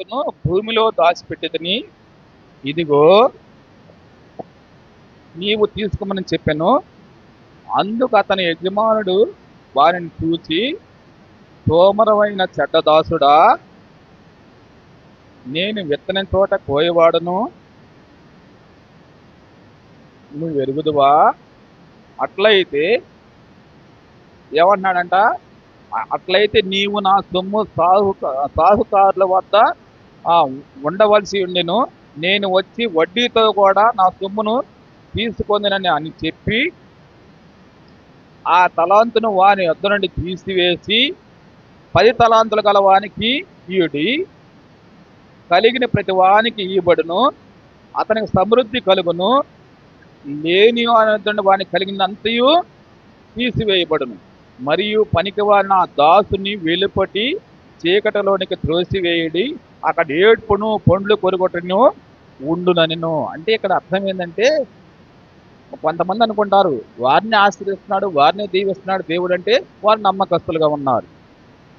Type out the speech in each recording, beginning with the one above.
తలాంతును భూమిలో దాచిపెట్టేదని. ఇదిగో నీవు తీసుకోమని చెప్పాను. అందుకు అతని యజమానుడు వారిని చూచి తోమరమైన చెడ్డదాసుడా నేను విత్తనం చోట కోయవాడను. నువ్వు ఎరుగుదువా? అట్లయితే ఏమన్నాడంట? అట్లయితే నీవు నా సొమ్ము సాహు సాహుకారుల వద్ద ఉండవలసి ఉండెను. నేను వచ్చి వడ్డీతో కూడా నా సొమ్మును తీసుకొందినని అని చెప్పి ఆ తలాంతును వాని వద్ద నుండి తీసివేసి పది తలాంతులు గల వానికి ఈయుడి కలిగిన ప్రతి వానికి ఇయ్యబడును అతనికి సమృద్ధి కలుగును. లేని వాని వానికి కలిగినంతయు తీసివేయబడును. మరియు పనికి వారిన ఆ దాసుని వెలుపటి చీకటిలోనికి త్రోసివేయడి. అక్కడ ఏడ్పును పండ్లు కొరిగొట్టను ఉండున నిన్ను. అంటే ఇక్కడ అర్థం ఏంటంటే కొంతమంది అనుకుంటారు వారిని ఆశ్రయిస్తున్నాడు వారిని దీవిస్తున్నాడు దేవుడు అంటే వారు నమ్మకస్తులుగా ఉన్నారు.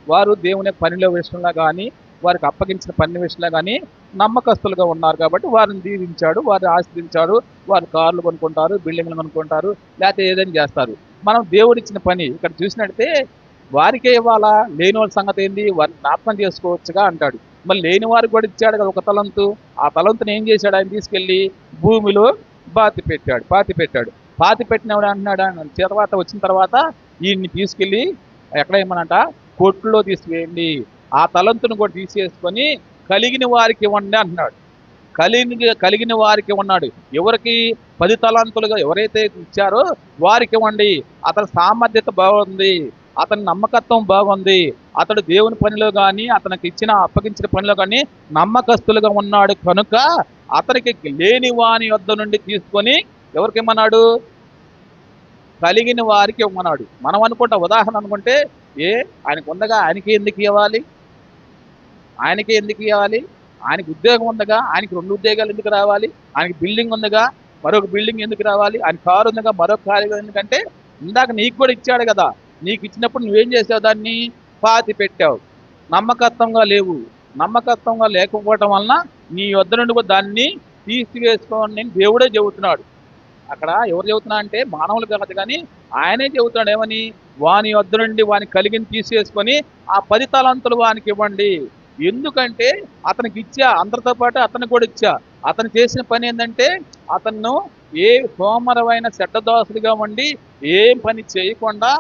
వారు దేవుని పనిలో విషయంలో కానీ వారికి అప్పగించిన పని విషయంలో కానీ నమ్మకస్తులుగా ఉన్నారు కాబట్టి వారిని దీవించాడు వారిని ఆశ్రయించాడు వారు కార్లు కొనుక్కుంటారు బిల్డింగ్లు కొనుక్కుంటారు లేకపోతే ఏదైనా చేస్తారు. మనం దేవుడిచ్చిన పని ఇక్కడ చూసినట్టే వారికే ఇవ్వాలా? లేని వాళ్ళ సంగతి ఏంది? వారిని జ్ఞాపకం చేసుకోవచ్చుగా అంటాడు. మరి లేని వారికి కూడా ఇచ్చాడు కదా ఒక తలంతు. ఆ తలంతుని ఏం చేశాడు? ఆయన తీసుకెళ్ళి భూమిలో పాతి పెట్టాడు పాతి పెట్టాడు. పాతి పెట్టినవాడు అంటున్నాడు? ఆయన తర్వాత వచ్చిన తర్వాత ఈయన్ని తీసుకెళ్ళి ఎక్కడ ఏమనంట? కొట్టులో తీసుకువేయండి ఆ తలంతును కూడా తీసేసుకొని కలిగిన వారికి ఇవ్వండి అంటున్నాడు. కలిగిన కలిగిన వారికి ఉన్నాడు ఎవరికి? పది తలాంతులుగా ఎవరైతే ఇచ్చారో వారికి ఇవ్వండి. అతని సామర్థ్యత బాగుంది. అతని నమ్మకత్వం బాగుంది. అతడు దేవుని పనిలో కానీ అతనికి ఇచ్చిన అప్పగించిన పనిలో కానీ నమ్మకస్తులుగా ఉన్నాడు కనుక అతనికి లేని వాని వద్ద నుండి తీసుకొని ఎవరికి ఇమ్మన్నాడు కలిగిన వారికి ఇవ్వమన్నాడు. మనం అనుకుంటా ఉదాహరణ అనుకుంటే ఏ ఆయనకు ఉందగా ఆయనకి ఎందుకు ఇవ్వాలి? ఆయనకి ఎందుకు ఇవ్వాలి? ఆయనకు ఉద్యోగం ఉందగా ఆయనకి రెండు ఉద్యోగాలు ఎందుకు రావాలి? ఆయనకి బిల్డింగ్ ఉందిగా మరొక బిల్డింగ్ ఎందుకు రావాలి? ఆయన కారు ఉందిగా మరొక కారు ఎందుకంటే ఇందాక నీకు కూడా ఇచ్చాడు కదా. నీకు ఇచ్చినప్పుడు నువ్వేం చేసావు? దాన్ని పాతి పెట్టావు. నమ్మకత్వంగా లేవు. నమ్మకత్వంగా లేకపోవటం వలన నీ వద్ద నుండి దాన్ని తీసివేసుకోని నేను దేవుడే చెబుతున్నాడు. అక్కడ ఎవరు చెబుతున్నా అంటే మానవులు కాదు కానీ ఆయనే చెబుతున్నాడు. ఏమని? వాని వద్ద నుండి వాని కలిగిన తీసివేసుకొని ఆ పది తలంతులు వానికి ఇవ్వండి. ఎందుకంటే అతనికి ఇచ్చా అందరితో పాటు అతనికి కూడా ఇచ్చా. అతను చేసిన పని ఏంటంటే అతను ఏ సోమరమైన చెడ్డదోసులుగా ఉండి ఏం పని చేయకుండా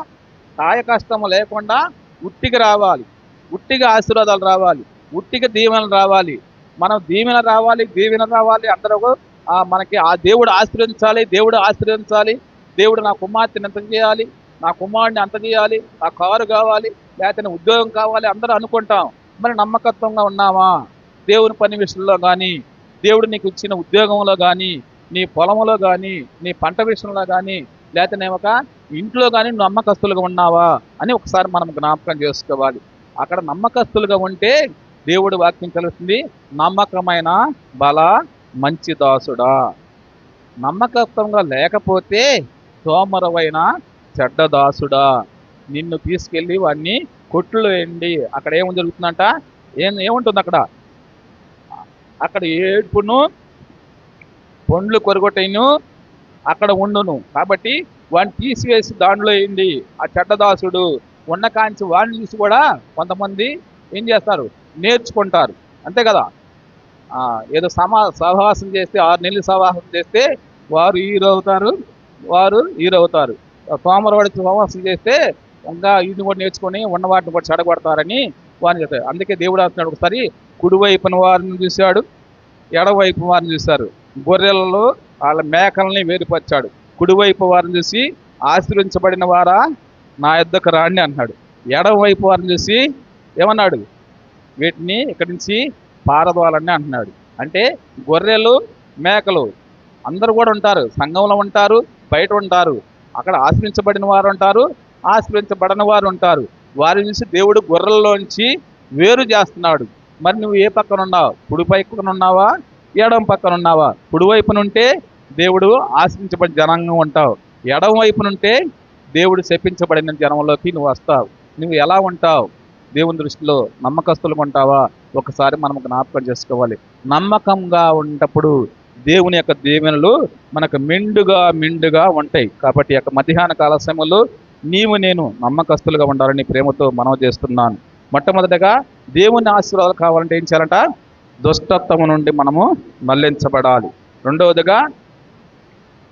కాయ కష్టము లేకుండా ఉట్టికి రావాలి. ఉట్టిగా ఆశీర్వాదాలు రావాలి. ఉట్టికి దీవెనలు రావాలి. మనం దీవెన రావాలి దీవెన రావాలి అందరూ మనకి ఆ దేవుడు ఆశీర్వదించాలి దేవుడు ఆశీర్వదించాలి. దేవుడు నా కుమార్తెని ఎంత చేయాలి? నా కుమారుడిని అంత చేయాలి? నా కారు కావాలి లేకపోతే ఉద్యోగం కావాలి అందరూ అనుకుంటాం. మరి నమ్మకత్వంగా ఉన్నామా? దేవుని పని విషయంలో కానీ దేవుడు నీకు ఇచ్చిన ఉద్యోగంలో కానీ నీ పొలంలో కానీ నీ పంట విషయంలో కానీ లేకపోతే నేమక ఇంట్లో కానీ నమ్మకస్తులుగా ఉన్నావా అని ఒకసారి మనం జ్ఞాపకం చేసుకోవాలి. అక్కడ నమ్మకస్తులుగా ఉంటే దేవుడు వాక్యం కలుస్తుంది నమ్మకమైన బల మంచి దాసుడా. నమ్మకత్వంగా లేకపోతే సోమరవైన చెడ్డ దాసుడా. నిన్ను తీసుకెళ్ళి వాడిని కొట్లు వేయండి అక్కడ ఏం జరుగుతుందంట? ఏం ఏముంటుంది అక్కడ? అక్కడ ఏడుపును పండ్లు కొరగొట్టను అక్కడ ఉండును. కాబట్టి వాడిని తీసివేసి దాంట్లో అయింది ఆ చెడ్డదాసుడు ఉన్న కాంచి వాడిని చూసి కూడా కొంతమంది ఏం చేస్తారు? నేర్చుకుంటారు. అంతే కదా? ఏదో సమా సహవాసం చేస్తే ఆరు నెలలు సహవాసం చేస్తే వారు హీరో అవుతారు వారు హీరో అవుతారు. సోమరవాడి సహవాసం చేస్తే ఇంకా ఇది కూడా నేర్చుకొని ఉన్న వాటిని కూడా చెడగొడతారని వారిని చెప్తారు. అందుకే దేవుడు అంటున్నాడు ఒకసారి కుడివైపున వారిని చూశాడు ఎడవైపు వారిని చూశారు. గొర్రెలలో వాళ్ళ మేకల్ని వేరుపరిచాడు. కుడివైపు వారిని చూసి ఆశీర్వించబడిన వారా? నా యుద్ధకు రాణి అన్నాడు. ఎడమవైపు వారిని చూసి ఏమన్నాడు? వీటిని ఇక్కడి నుంచి పారదోలని అంటున్నాడు. అంటే గొర్రెలు మేకలు అందరూ కూడా ఉంటారు. సంఘంలో ఉంటారు బయట ఉంటారు. అక్కడ ఆశ్రయించబడిన వారు ఉంటారు ఆశ్రయించబడిన వారు ఉంటారు. వారి నుంచి దేవుడు గొర్రెల్లోంచి వేరు చేస్తున్నాడు. మరి నువ్వు ఏ పక్కన ఉన్నావు? కుడి పక్కన ఉన్నావా? ఎడం పక్కన ఉన్నావా? కుడివైపునుంటే దేవుడు ఆశించబడిన జనాంగం ఉంటావు ఎడం వైపున దేవుడు శపించబడిన జనంలోకి నువ్వు వస్తావు. నువ్వు ఎలా ఉంటావు? దేవుని దృష్టిలో నమ్మకస్తులు ఉంటావా? ఒకసారి మనం జ్ఞాపకం చేసుకోవాలి. నమ్మకంగా ఉన్నప్పుడు దేవుని యొక్క దీవెనలు మనకు మెండుగా మెండుగా ఉంటాయి. కాబట్టి యొక్క మధ్యాహ్న కాల సమయంలో నీవు నేను నమ్మకస్తులుగా ఉండాలని ప్రేమతో మనవి చేస్తున్నాను. మొట్టమొదటగా దేవుని ఆశీర్వాదాలు కావాలంటే ఏం చేయాలంట? దుష్టత్వం నుండి మనము మళ్ళించబడాలి. రెండవదిగా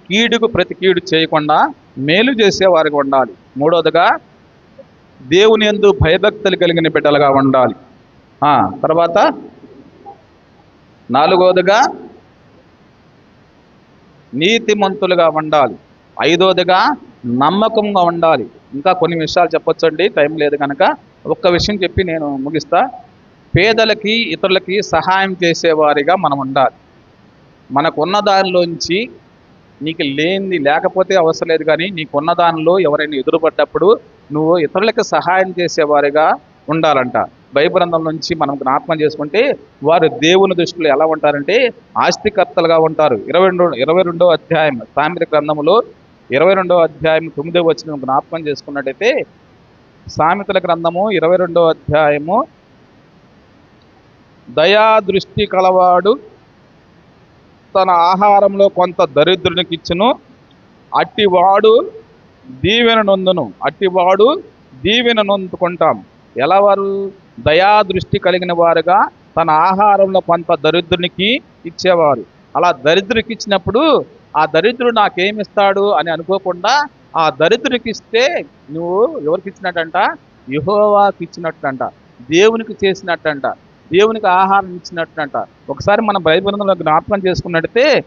కీడుకు ప్రతి కీడు చేయకుండా మేలు చేసేవారికి ఉండాలి. మూడవదిగా దేవుని యందు భయభక్తులు కలిగిన బిడ్డలుగా ఉండాలి. తర్వాత నాలుగవదిగా నీతిమంతులుగా ఉండాలి. ఐదవదిగా నమ్మకంగా ఉండాలి. ఇంకా కొన్ని విషయాలు చెప్పొచ్చండి టైం లేదు కనుక. ఒక్క విషయం చెప్పి నేను ముగిస్తా. పేదలకి ఇతరులకి సహాయం చేసేవారిగా మనం ఉండాలి. మనకున్న దానిలోంచి నీకు లేనిది లేకపోతే అవసరం లేదు కానీ నీకున్న దానిలో ఎవరైనా ఎదురుపడ్డప్పుడు నువ్వు ఇతరులకు సహాయం చేసేవారిగా ఉండాలంట. భయగ్రంథం నుంచి మనం జ్ఞాపకం చేసుకుంటే వారు దేవుని దృష్టిలో ఎలా ఉంటారంటే ఆస్తికర్తలుగా ఉంటారు. ఇరవై రెండు ఇరవై రెండో అధ్యాయం సామెత గ్రంథములో ఇరవై రెండో అధ్యాయం తొమ్మిదో వచ్చిన జ్ఞాపకం చేసుకున్నట్టయితే సామెతల గ్రంథము ఇరవై రెండో అధ్యాయము దయా దృష్టి కలవాడు తన ఆహారంలో కొంత దరిద్రునికి ఇచ్చును. అట్టివాడు దీవెన నొందును. అట్టివాడు దీవెన నొందుకుంటాం. ఎలా వారు దయా దృష్టి కలిగిన వారుగా తన ఆహారంలో కొంత దరిద్రునికి ఇచ్చేవారు. అలా దరిద్రునికి ఇచ్చినప్పుడు ఆ దరిద్రుడు నాకేమిస్తాడు అని అనుకోకుండా ఆ దరిద్రునికి ఇస్తే నువ్వు ఎవరికి ఇచ్చినట్టంట? యహోవాకి ఇచ్చినట్టంట. దేవునికి చేసినట్టంట. దేవునికి ఆహారం ఇచ్చినట్టంట. ఒకసారి మనం బైబిల్లో జ్ఞాపకం చేసుకున్నట్టే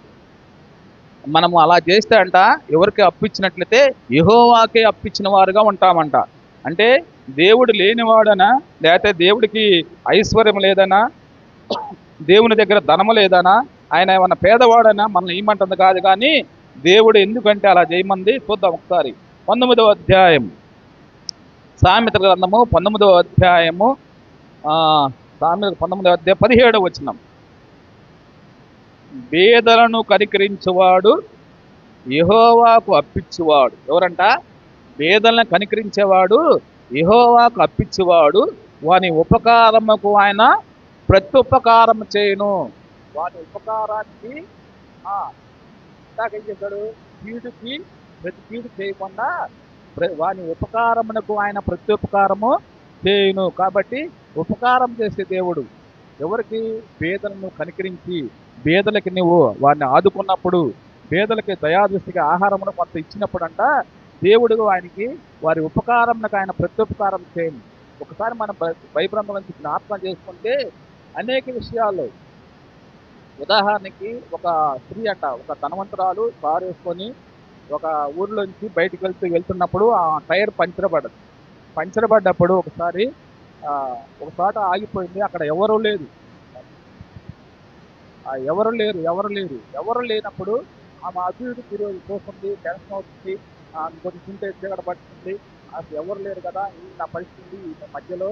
మనము అలా చేస్తే అంట ఎవరికి అప్పిచ్చినట్లయితే యహోవాకే అప్పిచ్చిన వారుగా ఉంటామంట. అంటే దేవుడు లేనివాడనా? లేకపోతే దేవుడికి ఐశ్వర్యం లేదనా? దేవుని దగ్గర ధనము లేదనా? ఆయన ఏమన్నా పేదవాడనా? మనల్ని ఏమంటుంది కాదు కానీ దేవుడు ఎందుకంటే అలా చేయమంది? చూద్దాం ఒకసారి. పంతొమ్మిదవ అధ్యాయం సామెత గ్రంథము పంతొమ్మిదవ అధ్యాయము సామెత పంతొమ్మిది అధ్యాయ పదిహేడవ వచనం. బేదలను కనికరించేవాడు ఇహోవాకు అప్పించువాడు ఎవరంట? బేదలను కనికరించేవాడు ఇహోవాకు అప్పించేవాడు వాని ఉపకారముకు ఆయన ప్రత్యుపకారం చేయను. వాని ఉపకారానికి ఇందాక ఏం చేశాడు కీడుకి ప్రతి కీడు చేయకుండా ప్ర- వాని ఉపకారమునకు ఆయన ప్రత్యుపకారము చేయును. కాబట్టి ఉపకారం చేసే దేవుడు. ఎవరికి పేదలను కనికరించి పేదలకి నువ్వు వారిని ఆదుకున్నప్పుడు పేదలకి దయాదృష్టికి ఆహారమును కొంత ఇచ్చినప్పుడు అంట దేవుడు ఆయనకి వారి ఉపకారంకు ఆయన ప్రత్యుపకారం చేయను. ఒకసారి మనం బై- నుంచి జ్ఞాపకం చేసుకుంటే అనేక విషయాలు. ఉదాహరణకి ఒక స్త్రీ అంట ఒక ధనవంతురాలు కారు వేసుకొని ఒక ఊర్లోంచి బయటికి వెళ్తూ వెళ్తున్నప్పుడు ఆ టైర్ పంచర్ పడదు పంచర్ పడ్డప్పుడు ఒకసారి ఒక చోట ఆగిపోయింది. అక్కడ ఎవరూ లేదు ఎవరు లేరు ఎవరు లేరు. ఎవరు లేనప్పుడు ఆమె అభివృద్ధి ఈరోజు తిరిగి చూస్తుంది టెన్షన్ అవుతుంది ఆమె కొంచెం తింటే చీకట పడుతుంది. అసలు ఎవరు లేరు కదా ఈ నా పరిస్థితి మధ్యలో.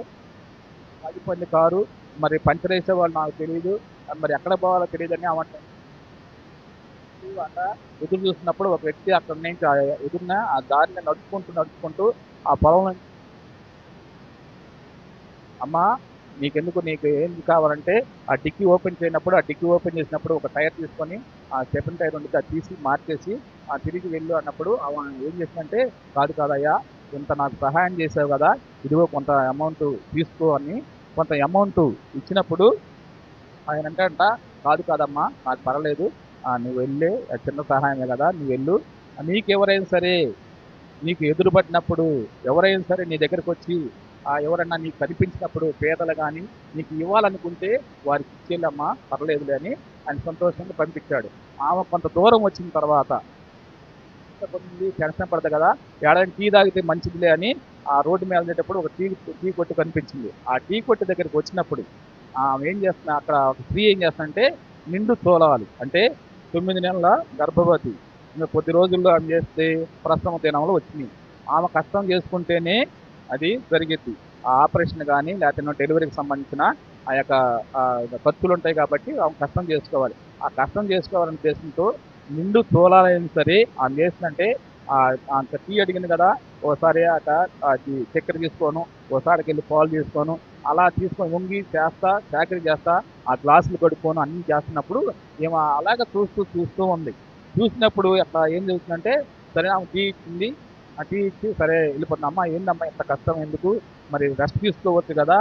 ఆగిపోయింది కారు. మరి పంచర్ వేసే వాళ్ళు నాకు తెలియదు మరి ఎక్కడ పోవాలో తెలియదు అని అక్కడ ఎదురు చూసినప్పుడు ఒక వ్యక్తి అక్కడ నుంచి ఆ ఎదురున ఆ దారిని నడుచుకుంటూ నడుచుకుంటూ ఆ పొలం నుంచి అమ్మా నీకెందుకు నీకు ఏం కావాలంటే ఆ డిక్కీ ఓపెన్ చేయనప్పుడు ఆ డిక్కీ ఓపెన్ చేసినప్పుడు ఒక టైర్ తీసుకొని ఆ సెకండ్ టైర్ ఉంది అది తీసి మార్చేసి ఆ తిరిగి వెళ్ళు అన్నప్పుడు ఏం చేసిందంటే కాదు కాదయ్యా ఇంత నాకు సహాయం చేసావు కదా ఇదిగో కొంత అమౌంట్ తీసుకో అని కొంత అమౌంట్ ఇచ్చినప్పుడు ఆయన అంటే అంట కాదు కాదమ్మా నాకు పర్వాలేదు ఆ, నువ్వు వెళ్ళే చిన్న సహాయమే కదా నువ్వు వెళ్ళు నీకు ఎవరైనా సరే నీకు ఎదురుపడినప్పుడు ఎవరైనా సరే నీ దగ్గరకు వచ్చి ఎవరన్నా నీకు కనిపించినప్పుడు పేదలు కానీ నీకు ఇవ్వాలనుకుంటే వారికి ఇచ్చేళ్ళమ్మా పర్లేదులే అని ఆయన సంతోషంగా పంపించాడు. ఆమె కొంత దూరం వచ్చిన తర్వాత కొంతమంది టెన్షన్ పడదు కదా ఏడాది టీ తాగితే మంచిదిలే అని ఆ రోడ్డు మీద వెళ్ళేటప్పుడు ఒక టీ టీ కొట్టు కనిపించింది. ఆ టీ కొట్టు దగ్గరికి వచ్చినప్పుడు ఆమె ఏం చేస్తున్నా అక్కడ ఒక స్త్రీ ఏం చేస్తుందంటే నిండు తోలవాలి అంటే తొమ్మిది నెలల గర్భవతి. కొద్ది రోజుల్లో ఆమె చేస్తే ప్రసవ దినంలో వచ్చింది ఆమె కష్టం చేసుకుంటేనే అది జరిగిద్ది ఆ ఆపరేషన్ కానీ లేకపోతే డెలివరీకి సంబంధించిన ఆ యొక్క ఖర్చులు ఉంటాయి కాబట్టి ఆమె కష్టం చేసుకోవాలి. ఆ కష్టం చేసుకోవాలనే ఉద్దేశంతో నిండు తోలాలైనా సరే ఆమె చేసిందంటే అంత టీ అడిగింది కదా ఓసారి అట చక్కెర తీసుకోను ఓసారికి వెళ్ళి పాలు తీసుకోను అలా తీసుకొని వంగి చేస్తా చాకరీ చేస్తా ఆ గ్లాసులు కడుక్కోను అన్నీ చేస్తున్నప్పుడు ఏమో అలాగ చూస్తూ చూస్తూ ఉంది. చూసినప్పుడు అట్లా ఏం జరుగుతుందంటే సరే ఆమె టీ ఇచ్చింది అటు ఇచ్చి సరే వెళ్ళిపోతుంది. అమ్మా ఏందమ్మా ఇంత కష్టం ఎందుకు? మరి రెస్ట్ తీసుకోవచ్చు కదా.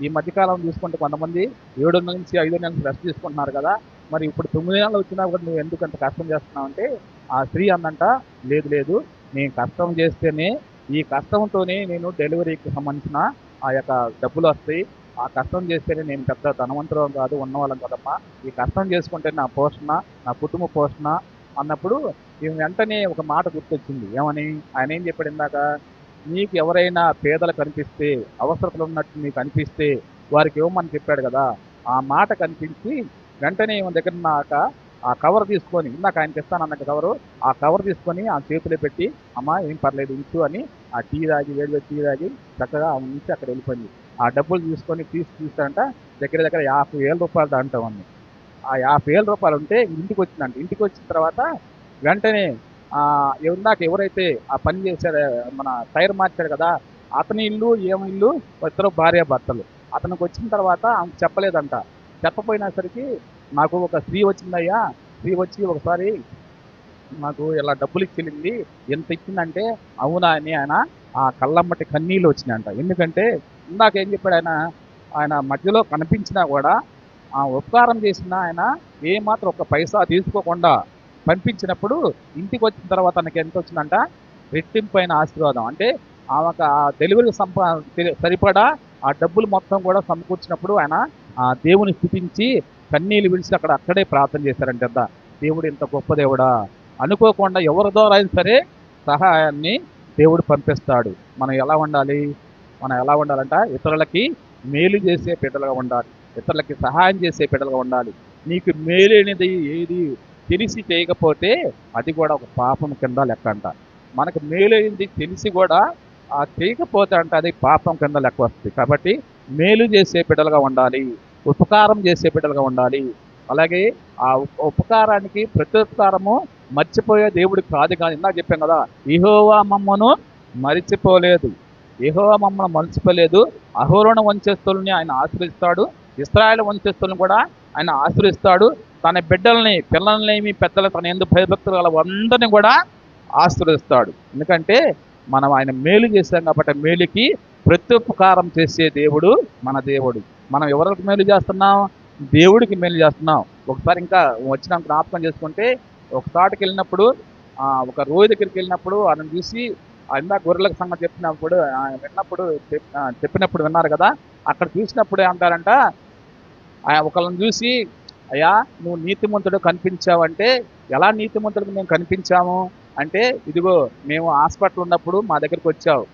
ఈ మధ్యకాలం చూసుకుంటే కొంతమంది ఏడు నుంచి ఐదు నెలల నుంచి రెస్ట్ తీసుకుంటున్నారు కదా. మరి ఇప్పుడు తొమ్మిది నెలలు వచ్చినా కూడా నువ్వు ఎందుకు అంత కష్టం చేస్తున్నావు అంటే ఆ స్త్రీ అందంట లేదు లేదు నేను కష్టం చేస్తేనే ఈ కష్టంతోనే నేను డెలివరీకి సంబంధించిన ఆ యొక్క డబ్బులు వస్తాయి. ఆ కష్టం చేస్తేనే నేను పెద్ద ధనవంతురం కాదు ఉన్నవాళ్ళం కదమ్మా. ఈ కష్టం చేసుకుంటే నా పోషణ నా కుటుంబ పోషణ అన్నప్పుడు ఈమె వెంటనే ఒక మాట గుర్తొచ్చింది. ఏమని? ఆయన ఏం చెప్పాడు ఇందాక? నీకు ఎవరైనా పేదలు కనిపిస్తే అవసరతలు ఉన్నట్టు నీకు అనిపిస్తే వారికి ఇవ్వమని చెప్పాడు కదా. ఆ మాట కనిపించి వెంటనే ఈమె దగ్గర ఉన్నాక ఆ కవర్ తీసుకొని ఇందాక ఆయనకి ఇస్తాను అన్న కవరు ఆ కవర్ తీసుకొని ఆ చేతిలో పెట్టి అమ్మా ఏం పర్లేదు ఇంచు అని ఆ టీ తాగి వేడి టీ తాగి చక్కగా ఆమె నుంచి అక్కడ వెళ్ళిపోయింది. ఆ డబ్బులు తీసుకొని తీసి తీస్తారంట దగ్గర దగ్గర యాభై వేల రూపాయలు దాంట్లో ఉంది ఆ యాభై వేల రూపాయలు ఉంటే ఇంటికి వచ్చిందంట ఇంటికి వచ్చిన తర్వాత వెంటనే ఇందాక ఎవరైతే ఆ పని చేశాడో మన టైర్ మార్చాడు కదా అతని ఇల్లు ఏమి ఇల్లు ఇద్దరు భార్య భర్తలు. అతనికి వచ్చిన తర్వాత ఆమె చెప్పలేదంట. చెప్పపోయినా సరికి నాకు ఒక స్త్రీ వచ్చిందయ్యా స్త్రీ వచ్చి ఒకసారి నాకు ఇలా డబ్బులు ఇచ్చింది ఎంత ఇచ్చిందంటే అవునా అని ఆయన ఆ కళ్ళమ్మటి కన్నీళ్ళు వచ్చినాయంట. ఎందుకంటే ఇందాక ఏం చెప్పాడు ఆయన ఆయన మధ్యలో కనిపించినా కూడా ఆ ఉపకారం చేసిన ఆయన ఏమాత్రం ఒక పైసా తీసుకోకుండా పంపించినప్పుడు ఇంటికి వచ్చిన తర్వాత తనకి ఎంత వచ్చిందంట? రెట్టింపైన ఆశీర్వాదం. అంటే ఆమెకు ఆ డెలివరీ సంపా సరిపడా ఆ డబ్బులు మొత్తం కూడా సమకూర్చినప్పుడు ఆయన ఆ దేవుని స్థుతించి కన్నీళ్ళు విడిచి అక్కడ అక్కడే ప్రార్థన చేశారంట దేవుడు ఇంత గొప్ప దేవుడా? అనుకోకుండా ఎవరి ద్వారా అయినా సరే సహాయాన్ని దేవుడు పంపిస్తాడు. మనం ఎలా ఉండాలి? మనం ఎలా ఉండాలంట? ఇతరులకి మేలు చేసే బిడ్డలుగా ఉండాలి. ఇతరులకి సహాయం చేసే బిడ్డలుగా ఉండాలి. నీకు మేలైనది ఏది తెలిసి చేయకపోతే అది కూడా ఒక పాపం కింద లెక్క అంట. మనకు మేలైనది తెలిసి కూడా ఆ చేయకపోతే అంటే అది పాపం కింద లెక్క వస్తుంది. కాబట్టి మేలు చేసే బిడ్డలుగా ఉండాలి. ఉపకారం చేసే బిడ్డలుగా ఉండాలి. అలాగే ఆ ఉపకారానికి ప్రత్యుత్కారము మర్చిపోయే దేవుడు కాదు కానీ ఇందాక చెప్పాం కదా ఇహోవా మమ్మను మరిచిపోలేదు. ఇహోవా మమ్మను మర్చిపోలేదు. అహోరణ వంచేస్తుల్ని ఆయన ఆశ్రయిస్తాడు. ఇస్రాయల్ వంశస్థులను కూడా ఆయన ఆశ్రయిస్తాడు. తన బిడ్డల్ని పిల్లల్ని పెద్దలు తన ఎందుకు భయభక్తులు గల అందరిని కూడా ఆశ్రయిస్తాడు. ఎందుకంటే మనం ఆయన మేలు చేశాం కాబట్టి మేలుకి ప్రత్యుపకారం చేసే దేవుడు మన దేవుడు. మనం ఎవరికి మేలు చేస్తున్నాం? దేవుడికి మేలు చేస్తున్నాం. ఒకసారి ఇంకా వచ్చిన జ్ఞాపకం చేసుకుంటే ఒక చోటకి వెళ్ళినప్పుడు ఒక రోజు దగ్గరికి వెళ్ళినప్పుడు ఆయన చూసి ఆ ఇందాక గొర్రెలకు సంగతి చెప్పినప్పుడు విన్నప్పుడు చెప్పినప్పుడు విన్నారు కదా. అక్కడ చూసినప్పుడు ఏమంటారంట ఆయన ఒకళ్ళని చూసి అయ్యా నువ్వు నీతిమంతుడు కనిపించావంటే ఎలా నీతిమంతుడికి మేము కనిపించాము? అంటే ఇదిగో మేము హాస్పిటల్ ఉన్నప్పుడు మా దగ్గరికి వచ్చావు.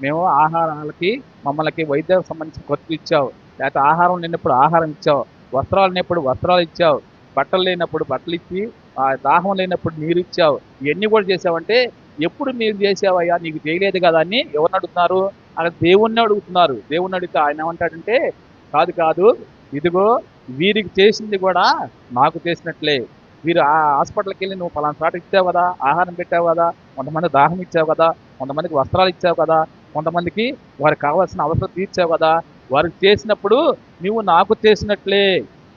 మేము ఆహారాలకి మమ్మల్ని వైద్య సంబంధించిన ఖర్చు ఇచ్చావు. లేకపోతే ఆహారం లేనప్పుడు ఆహారం ఇచ్చావు. వస్త్రాలు లేనప్పుడు వస్త్రాలు ఇచ్చావు. బట్టలు లేనప్పుడు బట్టలు ఇచ్చి ఆ దాహం లేనప్పుడు నీరు ఇచ్చావు. ఇవన్నీ కూడా చేసావంటే ఎప్పుడు మీరు చేసావయ్యా నీకు చేయలేదు కదా అని ఎవరిని అడుగుతున్నారు? అక్కడ దేవుణ్ణి అడుగుతున్నారు. దేవుణ్ణి అడిగితే ఆయన ఏమంటాడంటే కాదు కాదు ఇదిగో వీరికి చేసింది కూడా నాకు చేసినట్లే. వీరు ఆ హాస్పిటల్కి వెళ్ళి నువ్వు పలానా చోట ఇచ్చావు కదా ఆహారం పెట్టావు కదా కొంతమంది దాహం ఇచ్చావు కదా కొంతమందికి వస్త్రాలు ఇచ్చావు కదా కొంతమందికి వారికి కావాల్సిన అవసరం తీర్చావు కదా వారికి చేసినప్పుడు నువ్వు నాకు చేసినట్లే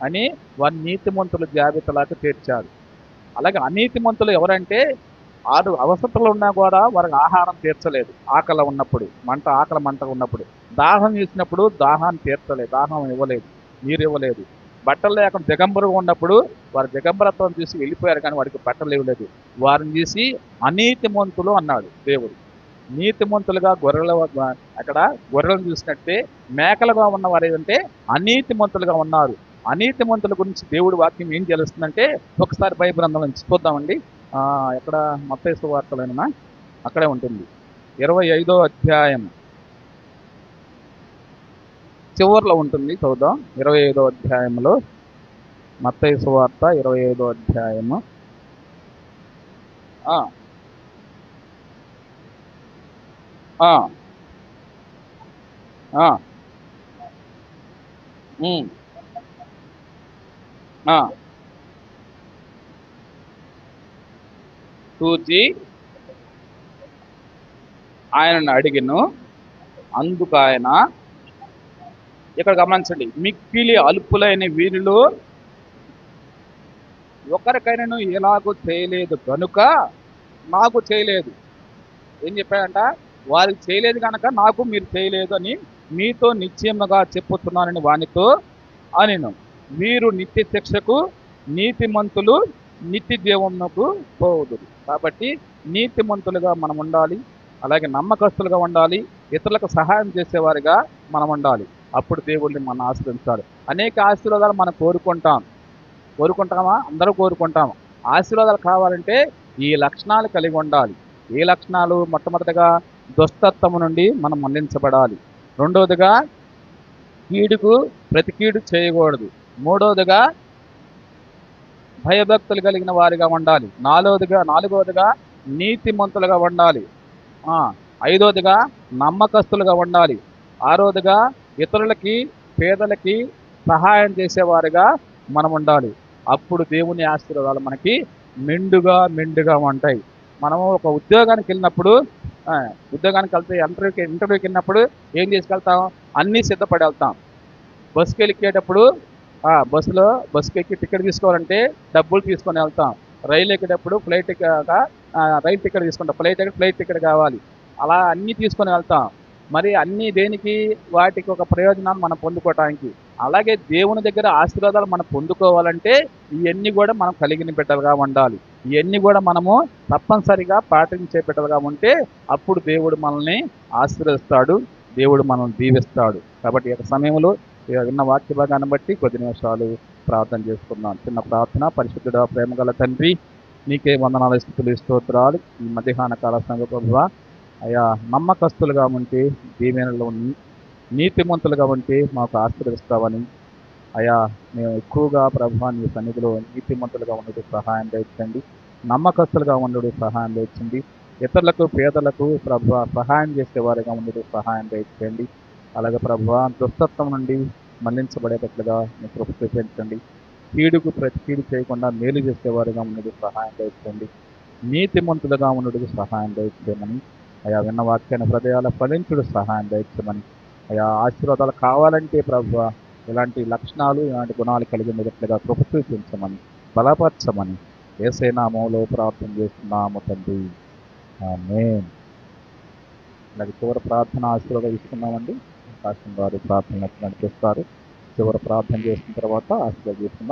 అని వారి నీతిమంతుల జాబితాలకు చేర్చాడు అలాగే అనీతిమంతులు ఎవరంటే ఆరు అవసరతలు ఉన్నా కూడా వారికి ఆహారం తీర్చలేదు ఆకలి ఉన్నప్పుడు మంట ఆకలి మంట ఉన్నప్పుడు. దాహం చేసినప్పుడు దాహాన్ని తీర్చలేదు దాహం ఇవ్వలేదు. నీరు ఇవ్వలేదు బట్టలు లేకుండా దిగంబరుగా ఉన్నప్పుడు వారు దిగంబరత్వం చూసి వెళ్ళిపోయారు కానీ వారికి బట్టలు ఇవ్వలేదు. వారిని చూసి అనీతిమంతులు అన్నాడు దేవుడు. నీతిమంతులుగా గొర్రెల అక్కడ గొర్రెలను చూసినట్టే మేకలుగా ఉన్నవారు ఏంటంటే అనీతిమంతులుగా ఉన్నారు. అనీతిమంతుల గురించి దేవుడి వాక్యం ఏం తెలుస్తుందంటే ఒకసారి బైబిల్ గ్రంథం నుంచి చూద్దామండి. ఎక్కడ మత్తైసు వార్తలైనా అక్కడే ఉంటుంది. ఇరవై ఐదో అధ్యాయం. చివర్లో ఉంటుంది. చూద్దాం. ఇరవై ఐదో అధ్యాయంలో మత్తైసు సువార్త ఇరవై ఐదో అధ్యాయము ఆ. చూచి ఆయనను అడిగిను. అందుకు ఆయన ఇక్కడ గమనించండి. మిక్కిలి అల్పులైన వీరిలో ఒకరికైనాను ఎలాగూ చేయలేదు కనుక నాకు చేయలేదు. ఏం చెప్పాడంట? వారికి చేయలేదు కనుక నాకు మీరు చేయలేదు అని మీతో నిశ్చయముగా చెప్పుతున్నానని వానితో అనిను. మీరు నిత్య శిక్షకు నీతిమంతులు నిత్య జీవమునకు పోదురు కాబట్టి నీతిమంతులుగా మనం ఉండాలి అలాగే నమ్మకస్తులుగా ఉండాలి ఇతరులకు సహాయం చేసేవారిగా మనం ఉండాలి అప్పుడు దేవుడిని మనం ఆశ్రయించాలి అనేక ఆశీర్వాదాలు మనం కోరుకుంటాం. కోరుకుంటామా? అందరూ కోరుకుంటాము ఆశీర్వాదాలు కావాలంటే ఈ లక్షణాలు కలిగి ఉండాలి. ఏ లక్షణాలు? మొట్టమొదటిగా దుస్తత్వము నుండి మనం మన్నించబడాలి. రెండవదిగా కీడుకు ప్రతి కీడు చేయకూడదు. మూడవదిగా భయభక్తులు కలిగిన వారిగా ఉండాలి. నాలుగవదిగా నాలుగవదిగా నీతిమంతులుగా ఉండాలి. ఐదవదిగా నమ్మకస్తులుగా ఉండాలి. ఆరవదిగా ఇతరులకి పేదలకి సహాయం చేసేవారుగా మనం ఉండాలి అప్పుడు దేవుని ఆశీర్వాదాలు మనకి మెండుగా మెండుగా ఉంటాయి. మనము ఒక ఉద్యోగానికి వెళ్ళినప్పుడు ఉద్యోగానికి వెళ్తే ఇంటర్వ్యూకి ఇంటర్వ్యూకి వెళ్ళినప్పుడు ఏం తీసుకెళ్తాం అన్నీ సిద్ధపడి వెళ్తాం. బస్సుకి వెళ్ళికేటప్పుడు బస్సులో బస్సుకి ఎక్కి టికెట్ తీసుకోవాలంటే డబ్బులు తీసుకొని వెళ్తాం. రైలు ఎక్కేటప్పుడు ఫ్లైట్ ఎక్కాక రైలు టికెట్ తీసుకుంటాం. ఫ్లైట్ ఎక్కడ ఫ్లైట్ టికెట్ కావాలి. అలా అన్నీ తీసుకొని వెళ్తాం. మరి అన్నీ దేనికి వాటికి ఒక ప్రయోజనాలు మనం పొందుకోవటానికి. అలాగే దేవుని దగ్గర ఆశీర్వాదాలు మనం పొందుకోవాలంటే ఇవన్నీ కూడా మనం కలిగిన బిడ్డలుగా ఉండాలి. ఇవన్నీ కూడా మనము తప్పనిసరిగా పాటించే బిడ్డలుగా ఉంటే అప్పుడు దేవుడు మనల్ని ఆశీర్వదిస్తాడు దేవుడు మనల్ని దీవిస్తాడు. కాబట్టి ఈ సమయంలో విన్న వాక్య భాగాన్ని బట్టి కొద్ది నిమిషాలు ప్రార్థన చేసుకున్నాను చిన్న ప్రార్థన. పరిశుద్ధుడ ప్రేమగల తండ్రి నీకే వందనాలు స్థితులు స్తోత్రాలు. ఈ మధ్యాహ్న కాల సంఘ అయా నమ్మకస్తులుగా ఉంటే దీవెనలో నీతిమంతులుగా ఉంటే మాకు ఆశీర్వదిస్తావని. అయా మేము ఎక్కువగా ప్రభు నీ సన్నిధిలో నీతిమంతులుగా ఉండడం సహాయం తెచ్చండి నమ్మకస్తులుగా ఉండడం సహాయం తెచ్చండి ఇతరులకు పేదలకు ప్రభు సహాయం చేసేవారిగా ఉండడం సహాయం తెచ్చండి అలాగే ప్రభు దుస్తత్వం నుండి మళ్ళించబడేటట్లుగా మీ కృప చూపించండి. కీడుకు ప్రతి కీడు చేయకుండా మేలు చేసేవారిగా ఉండడం సహాయం తెచ్చండి నీతిమంతులుగా ఉండడం సహాయం దయచేయమని అయా విన్న వాక్యాన్ని హృదయాల ఫలించుడు సహాయం దయచమని అయా ఆశీర్వాదాలు కావాలంటే ప్రభు ఇలాంటి లక్షణాలు ఇలాంటి గుణాలు కలిగి ఉండేటట్లుగా కృప చూపించమని బలపరచమని ఏసేనామంలో ప్రార్థన చేస్తున్నాము తండ్రి. ఆమేన్. అలాగే చివరి ప్రార్థన ఆశీర్వాదం ఇస్తున్నామండి ఆకాశం వారు ప్రార్థన నడిపిస్తారు. చివరి ప్రార్థన చేసిన తర్వాత ఆశీర్వాదం చేస్తున్నాం